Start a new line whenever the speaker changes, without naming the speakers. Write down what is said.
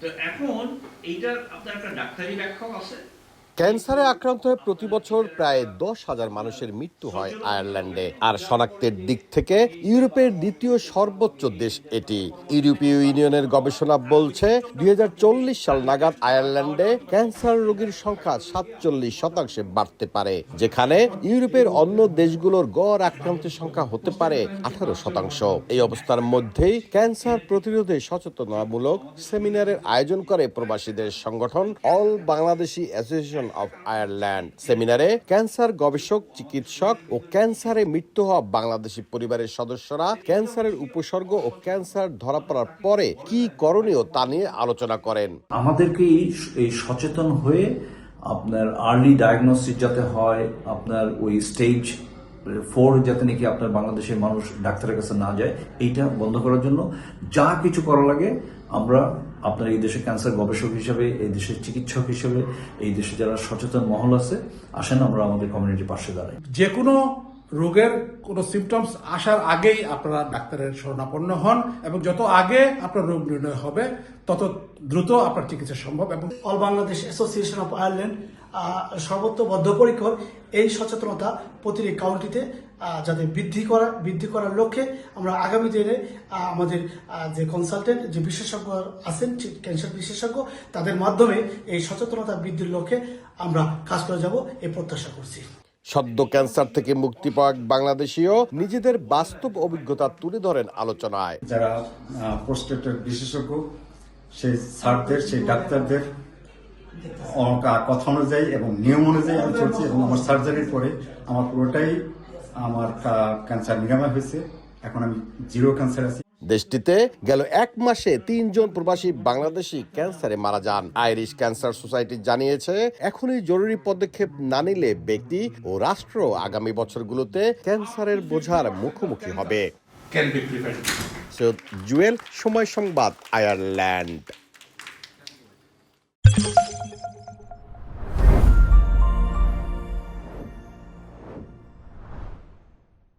তো এখন এইটার আপনার একটা ডাক্তারি ব্যাখ্যাও আছে।
ক্যান্সারে আক্রান্ত হয়ে প্রতি বছর প্রায় দশ হাজার মানুষের মৃত্যু হয় আয়ারল্যান্ডে। আর শনাক্তের দিক থেকে ইউরোপের দ্বিতীয় সর্বোচ্চ দেশ এটি। ইউরোপীয় ইউনিয়নের গবেষণা বলছে, দুই হাজার চল্লিশ সাল নাগাদ আয়ারল্যান্ডে ক্যান্সার রোগীর সংখ্যা সাতচল্লিশ শতাংশে বাড়তে পারে, যেখানে ইউরোপের অন্য দেশগুলোর গড় আক্রান্তের সংখ্যা হতে পারে আঠারো শতাংশ। এই অবস্থার মধ্যেই ক্যান্সার প্রতিরোধে সচেতনতামূলক সেমিনারের আয়োজন করে প্রবাসীদের সংগঠন all Bangladeshi association of Ireland সেমিনারে ক্যান্সার গবেষক, চিকিৎসক ও ক্যান্সারে মৃত্যু হওয়া বাংলাদেশি পরিবারের সদস্যরা ক্যান্সারের উপসর্গ ও ক্যান্সার ধরা পড়ার পরে কি করণীয় তা নিয়ে আলোচনা করেন।
আমাদেরকে এই সচেতন হয়ে আপনার আর্লি ডায়াগনোসিস যাতে হয়, আপনার ওই স্টেজ ফোর যাতে নাকি আপনার বাংলাদেশের মানুষ ডাক্তারের কাছে না যায়, এইটা বন্ধ করার জন্য যা কিছু করা লাগে, আমরা আপনার এই দেশে ক্যান্সার গবেষক হিসেবে, এই দেশের চিকিৎসক হিসেবে, এই দেশে যারা সচেতন মহল আছে, আসেন আমরা আমাদের কমিউনিটির পাশে দাঁড়াই।
যে কোনো রোগের কোনো সিমটমস আসার আগেই আপনারা ডাক্তারের শরণাপন্ন হন এবং যত আগে আপনার রোগ নির্ণয় হবে, তত দ্রুত আপনার চিকিৎসা সম্ভব এবং
all Bangladesh association of Ireland সর্বত্র বদ্ধপরিকর এই সচেতনতা প্রতিটি কাউন্টিতে যাতে বৃদ্ধি করা বৃদ্ধি করার লক্ষ্যে আমরা আগামী দিনে আমাদের যে কনসালটেন্ট যে বিশেষজ্ঞ আছেন ক্যান্সার বিশেষজ্ঞ, তাদের মাধ্যমে এই সচেতনতা বৃদ্ধির লক্ষ্যে আমরা কাজ করে যাব এই প্রত্যাশা করছি।
সদ্য ক্যান্সার থেকে মুক্তি পাওয়া বাংলাদেশিও নিজেদের বাস্তব অভিজ্ঞতা তুলে ধরেন আলোচনায়।
যারা প্রোস্টেটের বিশেষজ্ঞ, সেই স্যারদের, সেই ডাক্তারদের কথা অনুযায়ী এবং নিয়ম অনুযায়ী আমি চলছি এবং আমার সার্জারির পরে আমার পুরোটাই আমার ক্যান্সার নিরাময় হয়েছে। এখন আমি জিরো ক্যান্সার আছি।
দেশটিতে গেল এক মাসে তিনজন প্রবাসী বাংলাদেশি ক্যান্সারে মারা যান। আইরিশ ক্যান্সার সোসাইটি জানিয়েছে এখনই জরুরি পদক্ষেপ না নিলে ব্যক্তি ও রাষ্ট্র আগামী বছরগুলোতে ক্যান্সারের বোঝার মুখোমুখি হবে। সৈয়দ জুয়েল সময় সংবাদ আয়ারল্যান্ড।